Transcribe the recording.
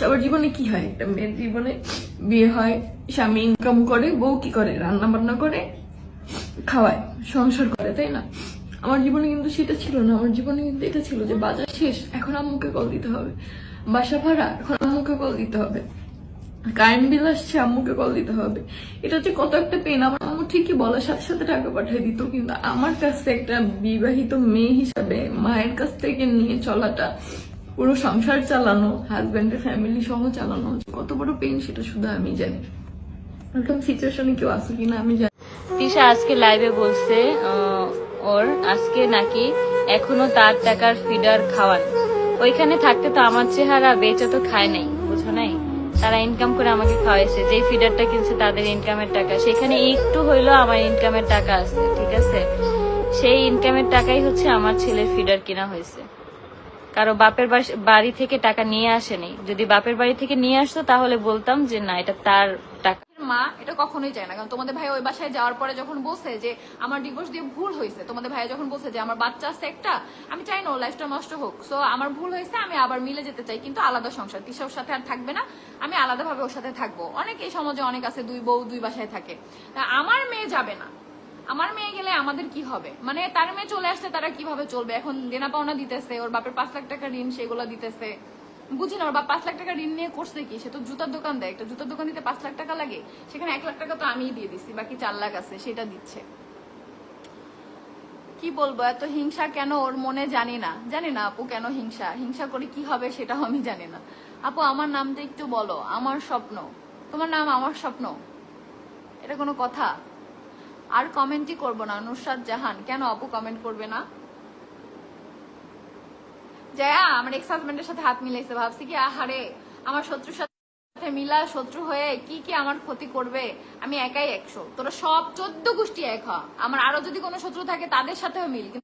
সবার জীবনে কি হয়? একটা মেয়ের জীবনে বিয়ে হয়, স্বামী ইনকাম করে, বউ কি করে? রান্না বান্না করে, খাওয়ায়, সংসার করে, তাই না? আমার জীবনে কিন্তু সেটা ছিল না। আমার জীবনে কিন্তু এটা ছিল যে বাজার শেষ, এখন আম্মুকে কল দিতে হবে। বাসা ভাড়া, এখন আম্মুকে কল দিতে হবে। কারেন্ট বিল আসছে, আম্মুকে কল দিতে হবে। এটা হচ্ছে কত একটা পেন আমার আম্মু ঠিকই বলার সাথে সাথে টাকা পাঠিয়ে দিত, কিন্তু আমার কাছ একটা বিবাহিত মেয়ে হিসাবে মায়ের কাছ থেকে নিয়ে চলাটা পুরো সংসার চালানো হাজবেন্ডের ফ্যামিলি সহ চালানো, কত বড় পেন সেটা শুধু আমি জানি। এরকম সিচুয়েশনে কেউ আছে কিনা আমি জানি। তিশা আজকে লাইভে বলছে ওর আজকে নাকি এখনও তার টাকার ফিডার খাওয়ান ওইখানে থাকতে তো আমার চেহারা বেচা তো খায় নাই, বুঝো নাই? তারা ইনকাম করে আমাকে খাওয়াইছে যে ফিডারটা কিনছে তাদের ইনকামের টাকা। সেখানে একটু হইলেও আমার ইনকামের টাকা আছে, ঠিক আছে? সেই ইনকামের টাকাই হচ্ছে আমার ছেলের ফিডার কিনা হয়েছে। কারও বাপের বাড়ি থেকে টাকা নিয়ে আসেনি। যদি বাপের বাড়ি থেকে নিয়ে আসতো, তাহলে বলতাম যে, না, এটা তার টাকা। মা এটা কখনোই চায় না, কারণ তোমাদের ভাই ওই বাসায় যাওয়ার পরে যখন বলছে যে, আমার ডিভোর্স দিয়ে ভুল হয়েছে। তোমাদের ভাই যখন বলছে যে, আমার বাচ্চা আছে একটা, আমি চাই না ওর লাইফটা নষ্ট হোক। সো আমার ভুল হয়েছে, আমি আবার মিলে যেতে চাই, কিন্তু আলাদা সংসার। তিশা ওর সাথে আর থাকবে না, আমি আলাদাভাবে ওর সাথে থাকব। অনেক এই সমাজে অনেক আছে, দুই বউ দুই বাসায় থাকে। আমার মেয়ে যাবে না। আমার মেয়ে গেলে আমাদের কি হবে? মানে তার মেয়ে চলে আসলে তারা কীভাবে চলবে? এখন দেনা পাওনা দিতেছে, ওর বাপের পাঁচ লাখ টাকা ঋণ সেগুলো দিতেছে। বুঝি না ওর বাপ পাঁচ লাখ টাকা ঋণ নিয়ে করছে কি? সে তো জুতার দোকান দেয়, একটা জুতার দোকান দিতে পাঁচ লাখ টাকা লাগে। সেখানে এক লাখ টাকা তো আমিই দিয়ে দিচ্ছি বাকি চার লাখ আছে, সেটা দিচ্ছে। কি বলব, এত হিংসা কেন ওর মনে জানি না। জানি না আপু কেন হিংসা? হিংসা করে কি হবে সেটাও আমি জানি না। আপু, আমার নামটা একটু বলো, আমার স্বপ্ন। তোমার নাম আমার স্বপ্ন? এটা কোনো কথা? আর কমেন্টই করব না, নুসরাত জাহান। কেন অপু কমেন্ট করবে না? জয়া, আমার এক্স হাজবেন্ডের সাথে হাত মিলাইছে। ভাবছি কি, আহারে, আমার শত্রুর সাথে মিলা শত্রু হয়ে কি কি আমার ক্ষতি করবে? আমি একাই একশো। তোরা সব চোদ্দ গোষ্ঠী এক হ। আমার আরও যদি কোনো শত্রু থাকে, তাদের সাথেও মিল।